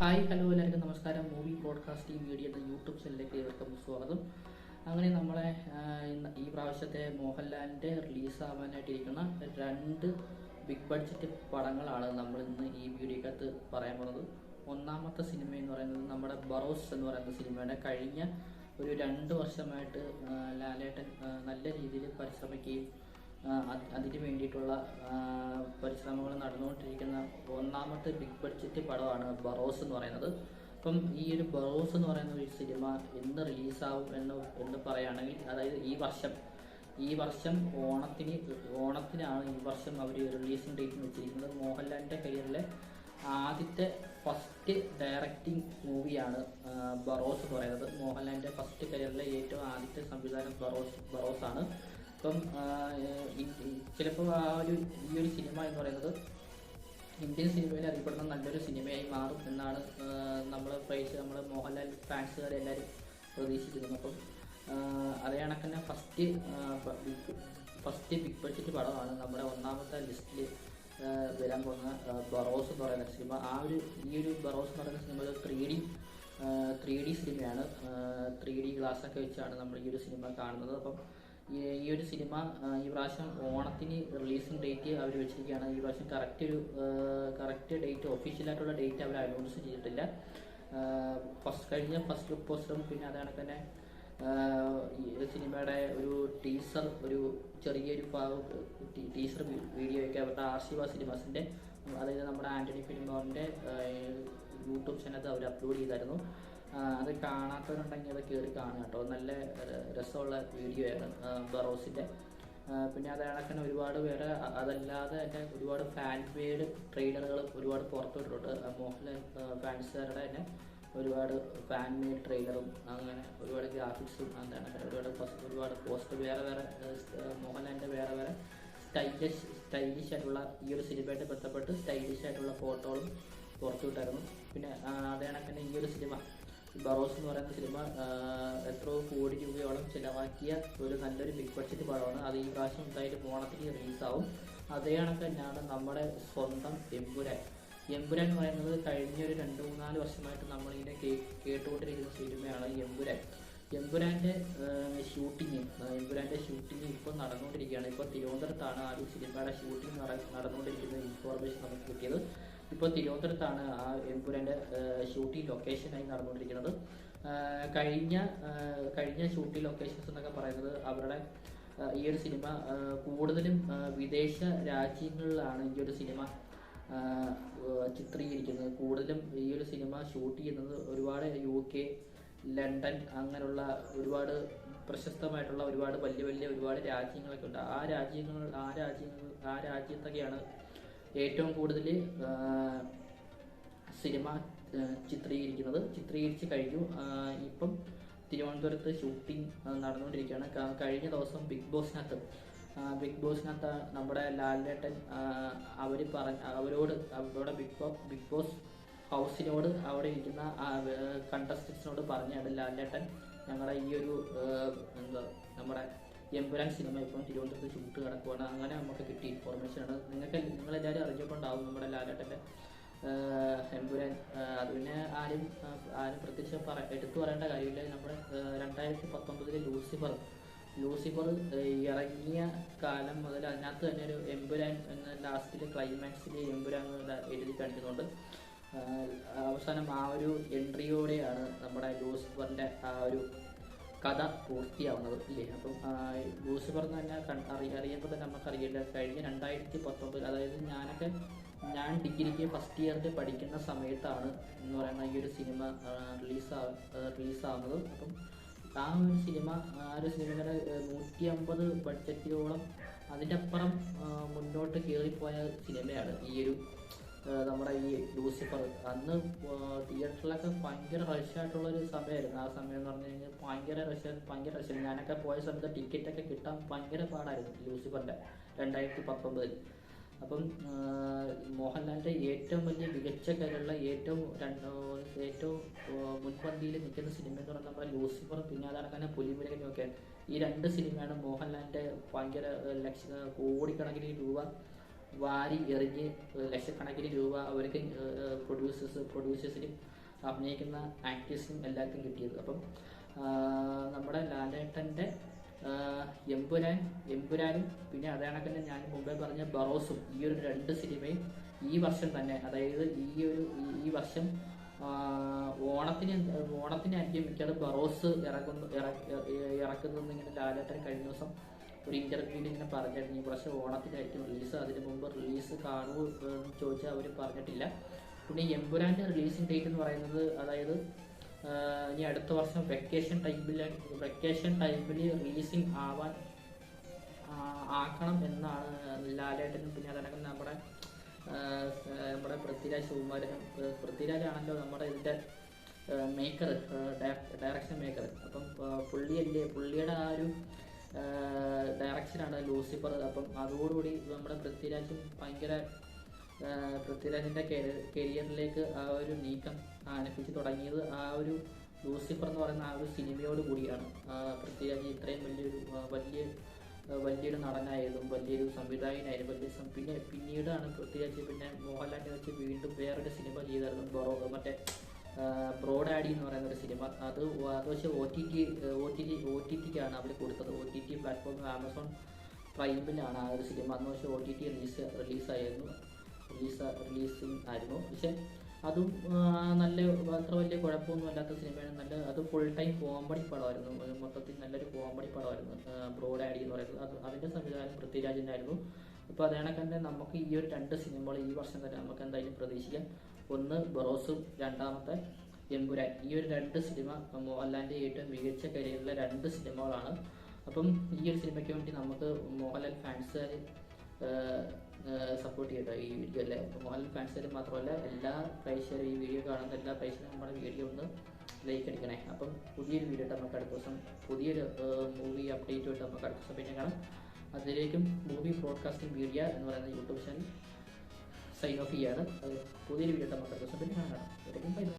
Hi hello എല്ലാവർക്കും നമസ്കാരം. Movie broadcasting media എന്ന യൂട്യൂബ് ചാനലിലേക്ക് ഏവർക്കും സ്വാഗതം. അങ്ങനെ നമ്മളെ ഈ പ്രാവശ്യത്തെ മോഹൻലാലിന്റെ റിലീസാവാനായിട്ടിരിക്കുന്ന രണ്ട് ബിഗ് ബഡ്ജറ്റ് പടങ്ങളാണ് നമ്മൾ ഇന്ന് ഈ വീഡിയോക്കകത്ത് പറയാൻ പോകുന്നത്. ഒന്നാമത്തെ സിനിമ എന്ന് പറയുന്നത് നമ്മുടെ ബറോസ് എന്ന് പറയുന്ന സിനിമയുടെ കഴിഞ്ഞ ഒരു രണ്ട് വർഷമായിട്ട് ലാലേട്ടൻ നല്ല രീതിയിൽ പരിശ്രമിക്കുകയും അതിന് വേണ്ടിയിട്ടുള്ള പരിശ്രമങ്ങൾ നടന്നുകൊണ്ടിരിക്കുന്ന ഒന്നാമത്തെ ബിഗ് ബഡ്ജറ്റ് പടമാണ് ബറോസ് എന്ന് പറയുന്നത്. അപ്പം ഈ ഒരു ബറോസ് എന്ന് പറയുന്ന ഒരു സിനിമ എന്ന് റിലീസാവും എന്ന് എന്ന് പറയുകയാണെങ്കിൽ അതായത് ഈ വർഷം ഈ വർഷം ഓണത്തിന് ഓണത്തിനാണ് ഈ വർഷം അവർ റിലീസിംഗ് ഡേറ്റ് വെച്ചിരിക്കുന്നത്. മോഹൻലാലിന്റെ കരിയറിലെ ആദ്യത്തെ ഫസ്റ്റ് ഡയറക്റ്റിംഗ് മൂവിയാണ് ബറോസ് പറയുന്നത്. മോഹൻലാലിന്റെ ഫസ്റ്റ് കരിയറിലെ ഏറ്റവും ആദ്യത്തെ സംവിധാനം ബറോസ് ബറോസ് അപ്പം ചിലപ്പോൾ ആ ഒരു ഈ ഒരു സിനിമ എന്ന് പറയുന്നത് ഇന്ത്യൻ സിനിമയിൽ അറിയപ്പെടുന്ന നല്ലൊരു സിനിമയായി മാറും എന്നാണ് നമ്മൾ പ്രൈസ് നമ്മൾ മോഹൻലാൽ ഫാൻസുകാർ എല്ലാവരും പ്രതീക്ഷിക്കുന്നത്. അപ്പം അതേ ഫസ്റ്റ് ഫസ്റ്റ് ബിഗ് ബഡ്ജറ്റ് പടമാണ് നമ്മുടെ ഒന്നാമത്തെ ലിസ്റ്റിൽ വരാൻ പോകുന്ന ബറോസ് എന്ന് പറയുന്ന സിനിമ. ആ ഒരു ഈ ഒരു ബറോസ് എന്ന് പറയുന്ന cinema three D three D സിനിമയാണ്. ത്രീ ഡി ഗ്ലാസ് ഒക്കെ വെച്ചാണ് നമ്മൾ ഈ ഒരു സിനിമ കാണുന്നത്. അപ്പം ഈ ഒരു സിനിമ ഈ പ്രാവശ്യം ഓണത്തിന് റിലീസിംഗ് ഡേറ്റ് അവർ വെച്ചിരിക്കുകയാണ്. ഈ പ്രാവശ്യം കറക്റ്റ് ഒരു കറക്റ്റ് ഡേറ്റ് ഒഫീഷ്യലായിട്ടുള്ള ഡേറ്റ് അവർ അനൗൺസ് ചെയ്തിട്ടില്ല. ഫസ്റ്റ് കഴിഞ്ഞ ഫസ്റ്റ് ലുക്ക് പോസ്റ്ററും പിന്നെ അതാണ് തന്നെ സിനിമയുടെ ഒരു ടീസർ ഒരു ചെറിയൊരു ടീസർ വീഡിയോ ഒക്കെ അവരുടെ ആർഷിവ സിനിമാസിന്റെ അതായത് നമ്മുടെ ആന്റണി ഫിലിമോറിന്റെ യൂട്യൂബ് ചാനൽ അവർ അപ്ലോഡ് ചെയ്തായിരുന്നു. അത് കാണാത്തവരുണ്ടെങ്കിൽ അത് കയറി കാണുക കേട്ടോ. നല്ല രസമുള്ള വീഡിയോ ആണ് ബറോസിന്റെ പിന്നെ അത് കണക്കിന് ഒരുപാട് പേര് അതല്ലാതെ തന്നെ ഒരുപാട് ഫാൻ മെയ്ഡ് ട്രെയിലറുകൾ ഒരുപാട് പുറത്തുവിട്ടിട്ടുണ്ട്. മോഹൻലാൽ ഫാൻസുകാരുടെ തന്നെ ഒരുപാട് ഫാൻ മെയ്ഡ് ട്രെയിലറും അങ്ങനെ ഒരുപാട് ഗ്രാഫിക്സും എന്താണ് ഒരുപാട് ഒരുപാട് പോസ്റ്റ് വേറെ വേറെ മോഹൻലാലിന്റെ വേറെ വേറെ സ്റ്റൈലിഷ് സ്റ്റൈലിഷ് ആയിട്ടുള്ള ഈ ഒരു സിനിമയായിട്ട് ബന്ധപ്പെട്ട് സ്റ്റൈലിഷ് ആയിട്ടുള്ള ഫോട്ടോകളും പുറത്തുവിട്ടായിരുന്നു. പിന്നെ അതേ കണക്കിന് ഈ ഒരു സിനിമ ബറോസ് എന്ന് പറയുന്ന സിനിമ എത്രയോ കോടി രൂപയോളം ചിലവാക്കിയ ഒരു നല്ലൊരു ബിഗ് ബഡ്ജറ്റ് പടമാണ്. അത് ഈ പ്രാവശ്യം എന്തായാലും ഓണത്തിന് റിലീസാവും അതേ കണക്ക് തന്നെയാണ് നമ്മുടെ സ്വന്തം എമ്പുരാൻ. എമ്പുരാൻ എന്ന് പറയുന്നത് കഴിഞ്ഞ ഒരു രണ്ട് മൂന്നാൽ വർഷമായിട്ട് നമ്മളിങ്ങനെ കേ കേട്ടുകൊണ്ടിരിക്കുന്ന സിനിമയാണ് എമ്പുരാൻ. എമ്പുരാന്റെ ഷൂട്ടിങ് എമ്പുരാന്റെ ഷൂട്ടിങ് ഇപ്പോൾ നടന്നുകൊണ്ടിരിക്കുകയാണ്. ഇപ്പോൾ തിരുവനന്തപുരത്താണ് ആ ഒരു സിനിമയുടെ ഷൂട്ടിംഗ് നടന്നുകൊണ്ടിരിക്കുന്ന ഇൻഫോർമേഷൻ നമുക്ക് കിട്ടിയത്. ഇപ്പോൾ തിരുവനന്തപുരത്താണ് ആ എംപുരാന്റെ ഷൂട്ടിംഗ് ലൊക്കേഷനായി നടന്നുകൊണ്ടിരിക്കുന്നത്. കഴിഞ്ഞ കഴിഞ്ഞ ഷൂട്ടിംഗ് ലൊക്കേഷൻസ് എന്നൊക്കെ പറയുന്നത് അവരുടെ ഈ ഒരു സിനിമ കൂടുതലും വിദേശ രാജ്യങ്ങളിലാണ് ഈ ഒരു സിനിമ ചിത്രീകരിക്കുന്നത്. കൂടുതലും ഈ ഒരു സിനിമ ഷൂട്ട് ചെയ്യുന്നത് ഒരുപാട് യു കെ ലണ്ടൻ അങ്ങനെയുള്ള ഒരുപാട് പ്രശസ്തമായിട്ടുള്ള ഒരുപാട് വലിയ വലിയ ഒരുപാട് രാജ്യങ്ങളൊക്കെ ഉണ്ട്. ആ രാജ്യങ്ങൾ ആ രാജ്യങ്ങൾ ആ രാജ്യത്തൊക്കെയാണ് ഏറ്റവും കൂടുതൽ സിനിമ ചിത്രീകരിക്കുന്നത്. ചിത്രീകരിച്ച് കഴിഞ്ഞു. ഇപ്പം തിരുവനന്തപുരത്ത് ഷൂട്ടിംഗ് നടന്നുകൊണ്ടിരിക്കുകയാണ്. കഴിഞ്ഞ ദിവസം ബിഗ് ബോസിനകത്ത് ബിഗ് ബോസിനകത്ത് നമ്മുടെ ലാലേട്ടൻ അവർ പറഞ്ഞ അവരോട് അവരുടെ ബിഗ് ബോസ് ബിഗ് ബോസ് ഹൗസിനോട് അവിടെ ഇരിക്കുന്ന കണ്ടസ്റ്റൻസിനോട് പറഞ്ഞാണ് ലാലേട്ടൻ ഞങ്ങളുടെ ഈ ഒരു എന്താ നമ്മുടെ എമ്പുരാൻ സിനിമ ഇപ്പം തിരുവനന്തപുരത്ത് ഷൂട്ട് കിടക്കുവാണ്. അങ്ങനെ നമുക്ക് കിട്ടിയ ഇൻഫോർമേഷൻ ആണ്. നിങ്ങൾക്ക് നിങ്ങൾ നിങ്ങളെല്ലാവരും അറിഞ്ഞിട്ടുണ്ടാവും നമ്മുടെ ലാലേട്ടന്റെ എമ്പുരാൻ അത് പിന്നെ ആരും ആരും പ്രത്യേകിച്ച് പറ എടുത്തു പറയേണ്ട കാര്യമില്ല. നമ്മുടെ രണ്ടായിരത്തി പത്തൊമ്പതിലെ ലൂസിഫർ ലൂസിഫർ ഇറങ്ങിയ കാലം മുതൽ അതിനകത്ത് തന്നെ ഒരു എമ്പുരാൻ എന്ന ലാസ്റ്റിലെ ക്ലൈമാക്സിൽ എമ്പുരാൻ എഴുതി കാണിക്കുന്നുണ്ട്. അവസാനം ആ ഒരു എൻട്രിയോടെയാണ് നമ്മുടെ ലൂസിഫറിന്റെ ആ ഒരു കഥ പൂർത്തിയാവുന്നത് ഇല്ലേ? അപ്പം ലൂസിഫർ എന്ന് കൺ- അറിയ തന്നെ നമുക്കറിയില്ല. കഴിഞ്ഞ രണ്ടായിരത്തി പത്തൊമ്പത് അതായത് ഞാനൊക്കെ ഞാൻ ഡിഗ്രിക്ക് ഫസ്റ്റ് ഇയറിൽ പഠിക്കുന്ന സമയത്താണ് എന്ന് പറയുന്ന ഈ ഒരു സിനിമ റിലീസാ റിലീസാവുന്നത്. അപ്പം ആ ഒരു സിനിമ ആ ഒരു സിനിമയുടെ നൂറ്റി അമ്പത് ബഡ്ജറ്റിലോളം അതിന്റെ അപ്പുറം മുന്നോട്ട് കയറിപ്പോയ സിനിമയാണ് ഈ ഒരു നമ്മുടെ ഈ ലൂസിഫർ. അന്ന് തിയേറ്ററിലൊക്കെ ഭയങ്കര റഷായിട്ടുള്ള ഒരു സമയമായിരുന്നു ആ സമയം എന്ന് പറഞ്ഞു കഴിഞ്ഞാൽ ഭയങ്കര റഷ് ഭയങ്കര റഷ് ഞാനൊക്കെ പോയ സമയത്ത് ടിക്കറ്റൊക്കെ കിട്ടാൻ ഭയങ്കര പാടായിരുന്നു ലൂസിഫറിന്റെ രണ്ടായിരത്തി പത്തൊമ്പതിൽ. അപ്പം മോഹൻലാലിന്റെ ഏറ്റവും വലിയ മികച്ച കലയുള്ള ഏറ്റവും രണ്ട് ഏറ്റവും മുൻപന്തിയിൽ നിൽക്കുന്ന സിനിമ എന്ന് പറയുന്നത് നമ്മുടെ ലൂസിഫർ പിന്നെ അതടക്കന്നെ പുലിമുരുകനൊക്കെ ഈ രണ്ട് സിനിമയാണ് മോഹൻലാലിന്റെ ഭയങ്കര ലക്ഷ കോടിക്കണക്കിന് രൂപ വാരി എറിഞ്ഞ് ലക്ഷക്കണക്കിന് രൂപ അവർക്ക് പ്രൊഡ്യൂസേഴ്സ് പ്രൊഡ്യൂസേഴ്സിനും അഭിനയിക്കുന്ന ആക്ടേഴ്സിനും എല്ലാവർക്കും കിട്ടിയത്. അപ്പം നമ്മുടെ ലാലേട്ടന്റെ എമ്പുരാൻ എമ്പുരാനും പിന്നെ അതേ ഞാൻ മുമ്പേ പറഞ്ഞ ബറോസും ഈ ഒരു രണ്ട് സിനിമയും ഈ വർഷം തന്നെ അതായത് ഈ ഒരു ഈ- വർഷം ഓണത്തിന് ഓണത്തിനായിരിക്കും മിക്കവാറും ബറോസ് ഇറക്കുന്നു ഇറക്കുന്നതെന്ന് ഇങ്ങനെ ലാലേട്ടൻ കഴിഞ്ഞ ദിവസം ഒരു ഇന്റർവ്യൂവിൽ ഇങ്ങനെ പറഞ്ഞിരുന്നു. ഈ പ്രാവശ്യം ഓണത്തിനായിരിക്കും റിലീസ് അതിന് മുമ്പ് റിലീസ് കാണുമോ എന്ന് ചോദിച്ചാൽ അവർ പറഞ്ഞിട്ടില്ല. പിന്നെ എമ്പുരാന്റെ റിലീസിംഗ് ഡേറ്റ് എന്ന് പറയുന്നത് അതായത് ഇനി അടുത്ത വർഷം വെക്കേഷൻ ടൈമിൽ വെക്കേഷൻ ടൈമിൽ റിലീസിങ് ആവാൻ ആക്കണം എന്നാണ് ലാലേട്ടനും പിന്നെ അതടക്കം നമ്മുടെ നമ്മുടെ പൃഥ്വിരാജ് സുകുമാരനും പൃഥ്വിരാജ് പൃഥ്വിരാജാണല്ലോ നമ്മുടെ ഇതിന്റെ മേക്കർ ഡയറക്ഷൻ മേക്കർ അപ്പം പുള്ളിയല്ലേ പുള്ളിയുടെ ആ ഒരു ഡയറക്ഷനാണ് ലൂസിഫർ. അപ്പം അതോടുകൂടി നമ്മുടെ പൃഥ്വിരാജും ഭയങ്കര പൃഥ്വിരാജിന്റെ കരിയറിലേക്ക് ആ ഒരു നീക്കം ആരംഭിച്ച് തുടങ്ങിയത് ആ ഒരു ലൂസിഫർ എന്ന് പറയുന്ന ആ ഒരു സിനിമയോട് കൂടിയാണ്. പൃഥ്വിരാജ് ഇത്രയും വലിയൊരു വലിയ വലിയൊരു നടനായാലും വലിയൊരു സംവിധായകനായാലും വലിയ പിന്നെ പിന്നീടാണ് പൃഥ്വിരാജ് പിന്നെ മോഹൻലാലിനെ വെച്ച് വീണ്ടും വേറൊരു സിനിമ ചെയ്തായിരുന്നു ബൊറോ മറ്റേ ബ്രോഡാഡി എന്ന് പറയുന്ന ഒരു സിനിമ. അത് അത് പക്ഷേ O T T O T T O T ടിക്കാണ് അവർ കൊടുത്തത്. ഒ ടി പ്ലാറ്റ്ഫോമിൽ പ്ലാറ്റ്ഫോം ആമസോൺ പ്രൈമിലാണ് ആ ഒരു സിനിമ. അന്ന് പക്ഷേ ഒ ടി ടി റിലീസ് റിലീസായിരുന്നു. റിലീസ് റിലീസിങ് ആയിരുന്നു. പക്ഷേ അതും നല്ല അത്ര വലിയ കുഴപ്പമൊന്നും അല്ലാത്ത സിനിമയാണ്. നല്ല അത് ഫുൾ ടൈം കോമഡി പടമായിരുന്നു. മൊത്തത്തിൽ നല്ലൊരു കോമഡി പടമായിരുന്നു. ബ്രോഡ് ആഡി എന്ന് പറയുന്നത്. അത് അതിന്റെ സംവിധാനം പൃഥ്വിരാജിന്റെ ആയിരുന്നു അപ്പോൾ അതേണക്ക് തന്നെ നമുക്ക് ഈ ഒരു രണ്ട് സിനിമകൾ ഈ വർഷം തന്നെ നമുക്ക് എന്തായാലും പ്രതീക്ഷിക്കാം. ഒന്ന് ബറോസും രണ്ടാമത്തെ എമ്പുരാൻ ഈ ഒരു രണ്ട് സിനിമ മോഹൻലാലിന്റെ ഏറ്റവും മികച്ച കരിയറിലെ രണ്ട് സിനിമകളാണ് അപ്പം ഈ ഒരു സിനിമയ്ക്ക് വേണ്ടി നമുക്ക് മോഹൻലാൽ ഫാൻസുകാർ സപ്പോർട്ട് ചെയ്യട്ടോ ഈ വീഡിയോ അല്ലേ മോഹൻലാൽ ഫാൻസുകാർ മാത്രമല്ല എല്ലാ പ്രേക്ഷകരും ഈ വീഡിയോ കാണുന്ന എല്ലാ പ്രേക്ഷകരും നമ്മുടെ വീഡിയോ ഒന്ന് ലൈക്ക് അടിക്കണേ. അപ്പം പുതിയൊരു വീഡിയോ നമുക്ക് അടുത്ത ദിവസം പുതിയൊരു മൂവി അപ്ഡേറ്റ് ആയിട്ട് നമുക്ക് അടുത്ത ദിവസം പിന്നെ കാണാം. അതിലേക്കും മൂവി ബ്രോഡ്കാസ്റ്റിംഗ് മീഡിയ എന്ന് പറയുന്ന യൂട്യൂബ് ചാനൽ സൈൻ ഓഫ് ചെയ്യാണ്. പുതിയൊരു വീഡിയോ നമുക്ക് അടുത്ത ദിവസം പിന്നെ കാണാം. ബൈ